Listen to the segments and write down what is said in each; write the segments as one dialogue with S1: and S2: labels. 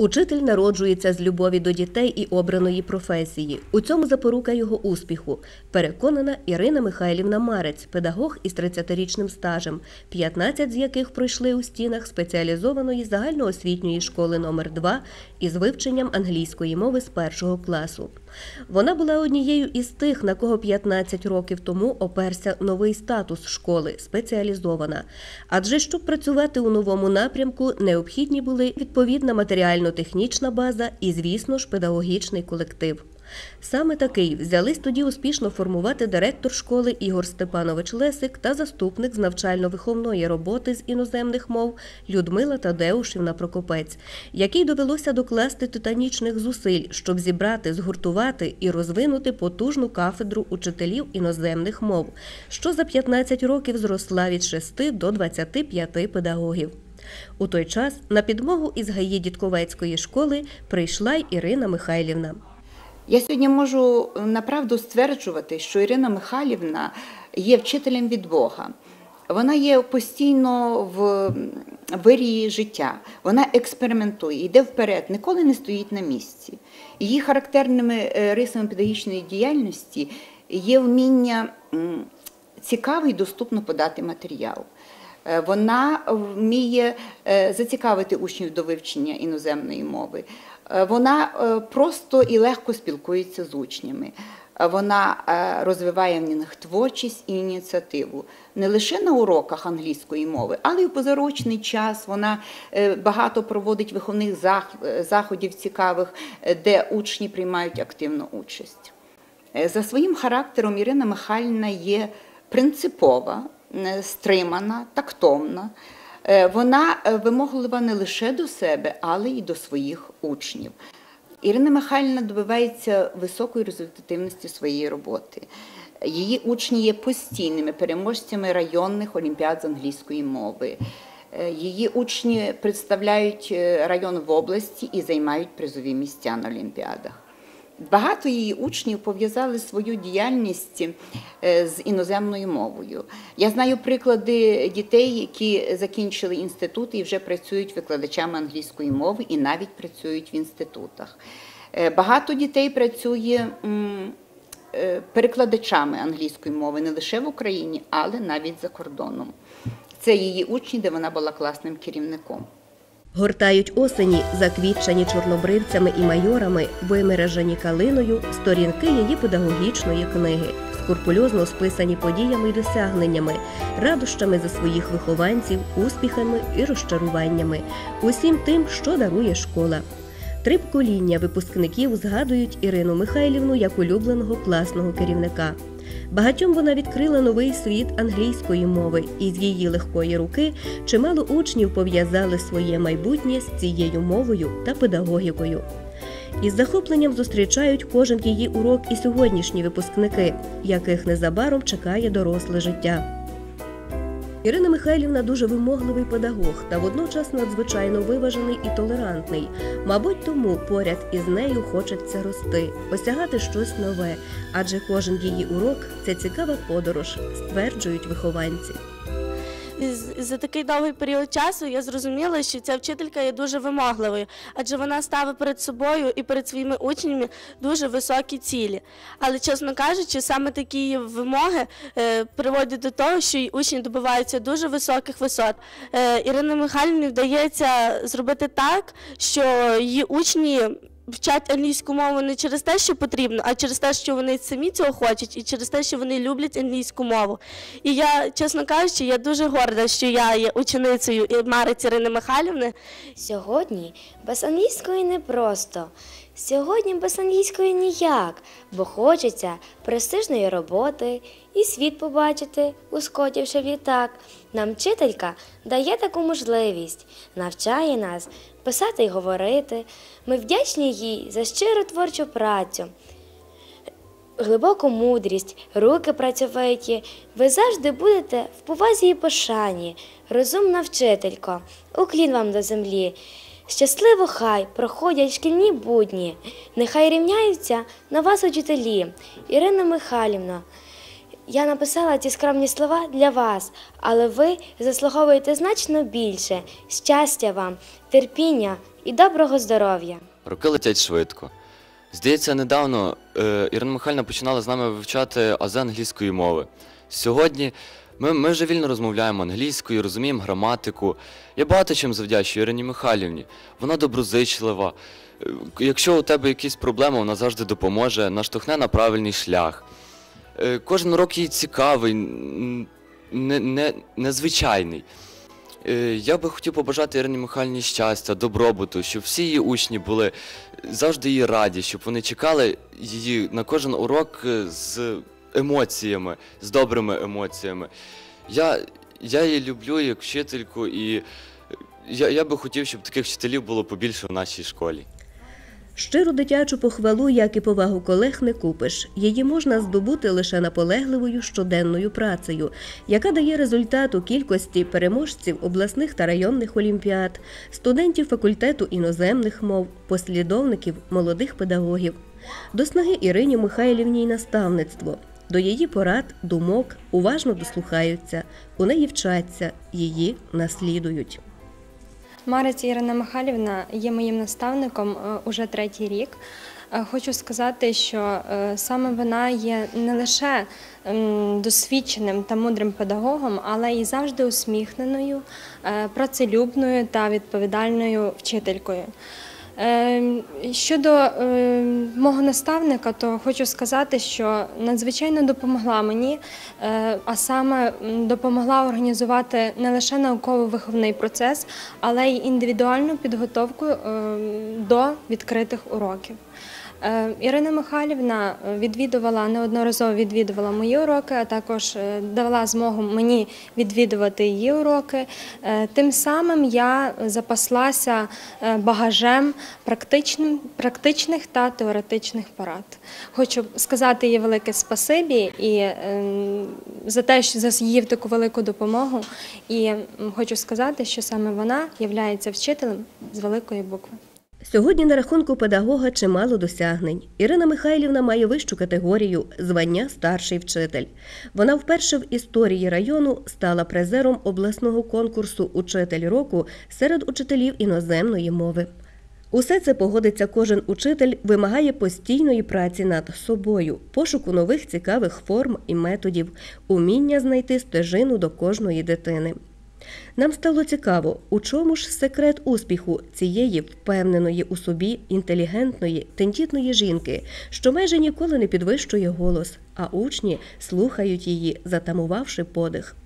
S1: Учитель народжується з любові до дітей і обраної професії. У цьому запорука його успіху. Переконана Ірина Михайлівна Марець, педагог із 30-річним стажем, 15 з яких пройшли у стінах спеціалізованої загальноосвітньої школи номер 2 із вивченням англійської мови з першого класу. Вона була однією із тих, на кого 15 років тому оперся новий статус школи спеціалізована. Адже щоб працювати у новому напрямку, необхідні були відповідна матеріально-технічна база і, звісно ж, педагогічний колектив. Саме такий взялись тоді успішно формувати директор школи Ігор Степанович Лесик та заступник з навчально-виховної роботи з іноземних мов Людмила Тадеушівна Прокопець, якій довелося докласти титанічних зусиль, щоб зібрати, згуртувати і розвинути потужну кафедру учителів іноземних мов, що за 15 років зросла від 6 до 25 педагогів. У той час на підмогу із ГАІ Дідковецької школи прийшла й Ірина Михайлівна.
S2: Я сьогодні можу е, направду стверджувати, що Ірина Михайлівна є вчителем від Бога. Вона є постійно в вирії життя, вона експериментує, йде вперед, ніколи не стоїть на місці. Її характерними е, рисами педагогічної діяльності є вміння цікаво і доступно подати матеріал. Е, вона вміє зацікавити учнів до вивчення іноземної мови. Е, вона е, просто і легко спілкується з учнями. Е, вона розвиває в них творчість і ініціативу не лише на уроках англійської мови, але й у позарочний час. Вона багато проводить виховних заходів цікавих, де учні приймають активну участь. За своїм характером Ірина Михайлівна є принципова, стримана, тактовна. Е, вона е, вимоглива не лише до себе, але й до своїх учнів. Ірина Михайлівна добивається високої результативності своєї роботи. Її учні є постійними переможцями районних олімпіад з англійської мови. Е, її учні представляють район в області і займають призові місця на олімпіадах. Багато її учнів пов'язали свою діяльність е, з іноземною мовою. Я знаю приклади дітей, які закінчили інститути і вже працюють викладачами англійської мови і навіть працюють в інститутах. Е, багато дітей працює е, перекладачами англійської мови не лише в Україні, але навіть за кордоном. Це її учні, де вона була класним керівником.
S1: Гортають осені, заквітчані чорнобривцями і майорами, вимережені калиною, сторінки її педагогічної книги, скурпульозно списані подіями й досягненнями, радощами за своїх вихованців, успіхами і розчаруваннями, усім тим, що дарує школа. Три покоління випускників згадують Ірину Михайлівну як улюбленого класного керівника. Багатьом вона відкрила новий світ англійської мови, і з її легкої руки чимало учнів пов'язали своє майбутнє з цією мовою та педагогікою. Із захопленням зустрічають кожен її урок і сьогоднішні випускники, яких незабаром чекає доросле життя. Ірина Михайлівна дуже вимогливий педагог та водночас надзвичайно виважений і толерантний. Мабуть, тому поряд із нею хочеться рости, осягати щось нове, адже кожен її урок це цікава подорож, стверджують вихованці
S3: за такий довгий період часу я зрозуміла, що ця вчителька є дуже вимогливою, адже вона ставить перед собою і перед своїми учнями дуже високі цілі. Але, чесно кажучи, саме такі вимоги е, приводять до того, що й учні добиваються дуже високих висот. Е, Ірина Михайлівні вдається зробити так, що її учні вчать англійську мову не через те, що потрібно, а через те, що вони самі цього хочуть, і через те, що вони люблять англійську мову. І я, чесно кажучи, я дуже горда, що я є ученицею Мари Ірини Михайлівни.
S4: Сьогодні без англійської непросто. Сьогодні без англійської ніяк, бо хочеться престижної роботи і світ побачити, ускотівши в літак. Нам вчителька дає таку можливість, навчає нас писати й говорити. Ми вдячні їй за щиру творчу працю, глибоку мудрість, руки працьовиті. Ви завжди будете в повазі і пошані, розумна вчителько, уклін вам до землі. Щасливо хай проходять шкільні будні, нехай рівняються на вас учителі, Ірина Михайлівна. Я написала ці скромні слова для вас, але ви заслуговуєте значно більше щастя вам, терпіння, і доброго здоров'я.
S5: Роки летять швидко. Здається, недавно е, Ірина Михайлівна починала з нами вивчати ази англійської мови. Сьогодні ми, ми вже вільно розмовляємо англійською, розуміємо граматику. Я багато чим завдячую Ірині Михайлівні. Вона доброзичлива. Е, Якщо у тебе якісь проблеми, вона завжди допоможе, наштовхне на правильний шлях. Е, Кожен урок їй цікавий, не, не, незвичайний. Е, Я би хотів побажати Ірині Михайлівні щастя, добробуту, щоб всі її учні були завжди її раді, щоб вони чекали її на кожен урок е, з емоціями, з добрими емоціями. Я, я її люблю як вчительку, і я, я би хотів, щоб таких вчителів було побільше в нашій школі.
S1: Щиру дитячу похвалу, як і повагу колег, не купиш. Її можна здобути лише наполегливою щоденною працею, яка дає результат у кількості переможців обласних та районних олімпіад, студентів факультету іноземних мов, послідовників молодих педагогів. До снаги Ірині Михайлівні й наставництво. До її порад, думок уважно дослухаються, у неї вчаться, її наслідують.
S6: Марець Ірина Михайлівна є моїм наставником е, уже третій рік. Е, Хочу сказати, що е, саме вона є не лише досвідченим та мудрим педагогом, але й завжди усміхненою, працелюбною та відповідальною вчителькою. Е, Щодо е, мого наставника, то хочу сказати, що надзвичайно допомогла мені, е, а саме допомогла організувати не лише науково-виховний процес, але й індивідуальну підготовку е, до відкритих уроків. Е, Ірина Михайлівна е, відвідувала неодноразово відвідувала мої уроки, а також е, давала змогу мені відвідувати її уроки. Тим самим я запаслася багажем практичних та теоретичних порад. Хочу сказати їй велике спасибі і е, за те, що за її таку велику допомогу. І хочу сказати, що саме вона є вчителем з великої букви.
S1: Сьогодні на рахунку педагога чимало досягнень. Ірина Михайлівна має вищу категорію звання старший вчитель. Вона вперше в історії району стала призером обласного конкурсу Учитель року серед учителів іноземної мови. Усе це погодиться кожен учитель, вимагає постійної праці над собою, пошуку нових цікавих форм і методів, уміння знайти стежину до кожної дитини. Нам стало цікаво, у чому ж секрет успіху цієї впевненої у собі інтелігентної, тендітної жінки, що майже ніколи не підвищує голос, а учні слухають її, затамувавши подих.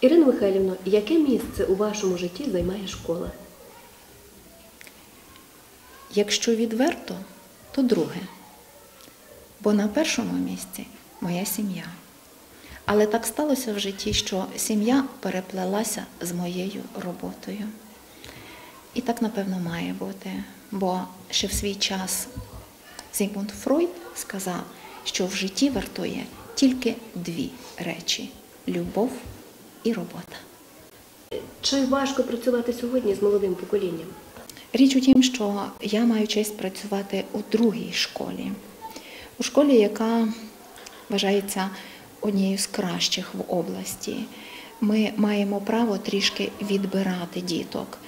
S1: Ірина Михайлівна, яке місце у вашому житті займає школа?
S7: Якщо відверто, то друге. Бо на першому місці моя сім'я. Але так сталося в житті, що сім'я переплелася з моєю роботою. І так, напевно, має бути. Бо ще в свій час Зігмунд Фройд сказав, що в житті вартує тільки дві речі любов і робота.
S1: Чи важко працювати сьогодні з молодим поколінням?
S7: Річ у тім, що я маю честь працювати у другій школі, у школі, яка вважається однією з кращих в області. Ми маємо право трішки відбирати діток.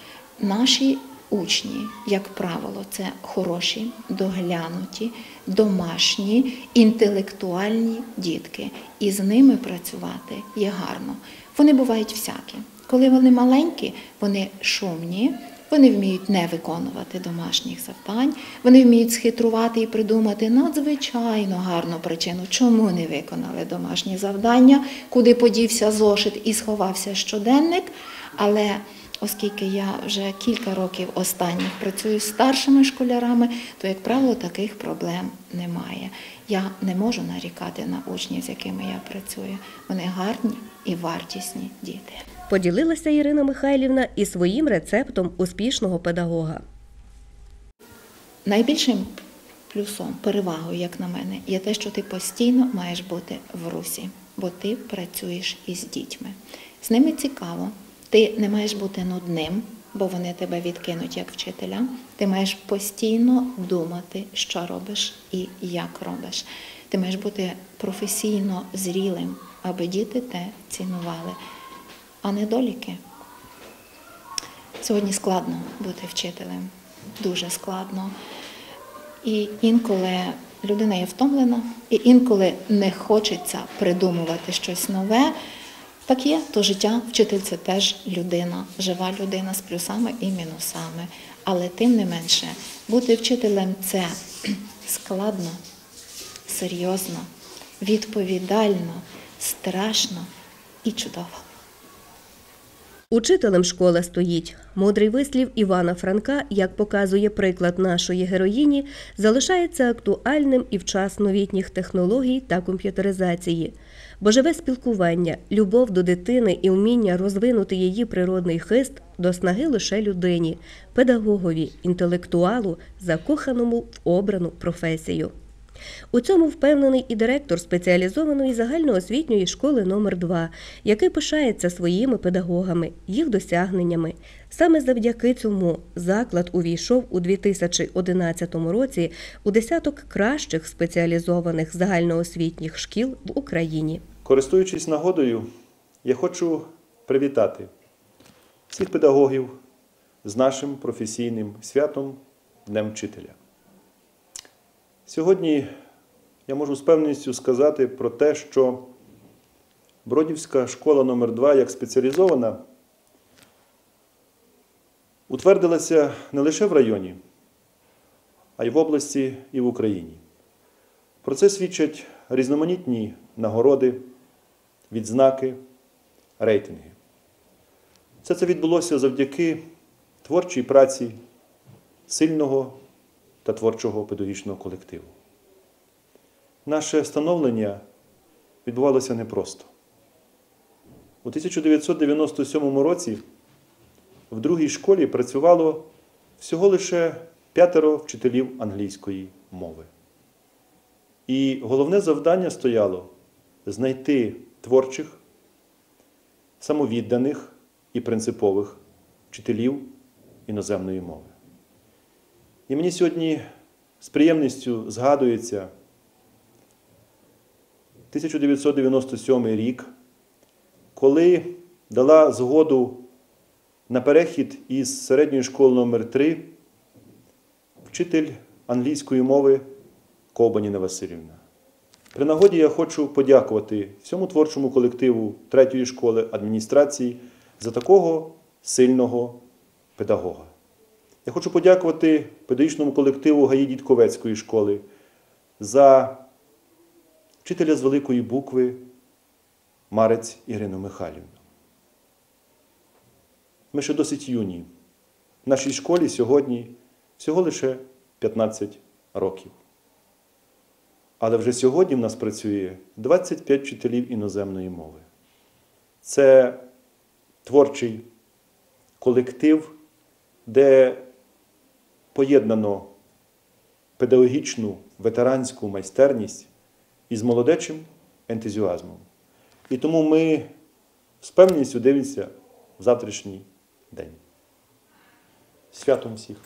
S7: Наші учні, як правило, це хороші, доглянуті, домашні, інтелектуальні дітки. І з ними працювати є гарно. Вони бувають всякі. Коли вони маленькі, вони шумні, вони вміють не виконувати домашніх завдань, вони вміють схитрувати і придумати надзвичайно гарну причину, чому не виконали домашні завдання, куди подівся зошит і сховався щоденник. Але оскільки я вже кілька років останніх працюю з старшими школярами, то, як правило, таких проблем немає. Я не можу нарікати на учнів, з якими я працюю. Вони гарні і вартісні діти.
S1: Поділилася Ірина Михайлівна і своїм рецептом успішного педагога.
S7: Найбільшим плюсом, перевагою, як на мене, є те, що ти постійно маєш бути в русі, бо ти працюєш із дітьми. З ними цікаво, ти не маєш бути нудним, бо вони тебе відкинуть як вчителя. Ти маєш постійно думати, що робиш і як робиш. Ти маєш бути професійно зрілим, аби діти те цінували. А недоліки. Сьогодні складно бути вчителем. дуже складно. І інколи людина є втомлена, і інколи не хочеться придумувати щось нове. Так є, то життя вчитель це теж людина, жива людина з плюсами і мінусами. Але тим не менше, бути вчителем це складно, серйозно, відповідально, страшно і чудово.
S1: Учителем школа стоїть. Мудрий вислів Івана Франка, як показує приклад нашої героїні, залишається актуальним і в час новітніх технологій та комп'ютеризації. Бо живе спілкування, любов до дитини і вміння розвинути її природний хист до снаги лише людині, педагогові, інтелектуалу, закоханому в обрану професію. У цьому впевнений і директор спеціалізованої загальноосвітньої школи номер 2 який пишається своїми педагогами, їх досягненнями. Саме завдяки цьому заклад увійшов у 2011 році у десяток кращих спеціалізованих загальноосвітніх шкіл в Україні.
S8: Користуючись нагодою, я хочу привітати всіх педагогів з нашим професійним святом Днем Вчителя. Сьогодні я можу з певністю сказати про те, що Бродівська школа номер 2 як спеціалізована утвердилася не лише в районі, а й в області і в Україні. Про це свідчать різноманітні нагороди, відзнаки, рейтинги. Все це відбулося завдяки творчій праці сильного та творчого педагогічного колективу. Наше становлення відбувалося непросто. У 1997 році в другій школі працювало всього лише п'ятеро вчителів англійської мови. І головне завдання стояло знайти творчих, самовідданих і принципових вчителів іноземної мови. І мені сьогодні з приємністю згадується 1997 рік, коли дала згоду на перехід із середньої школи номер 3 вчитель англійської мови Ковбаніна Васильівна. При нагоді я хочу подякувати всьому творчому колективу третьої школи адміністрації за такого сильного педагога. Я хочу подякувати педагогічному колективу ГАІ Дідковецької школи за вчителя з великої букви Марець Ірину Михайлівну. Ми ще досить юні. В нашій школі сьогодні всього лише 15 років. Але вже сьогодні в нас працює 25 вчителів іноземної мови. Це творчий колектив, де поєднано педагогічну ветеранську майстерність із молодечим ентузіазмом. І тому ми з певністю дивимося в завтрашній день. Святом всіх!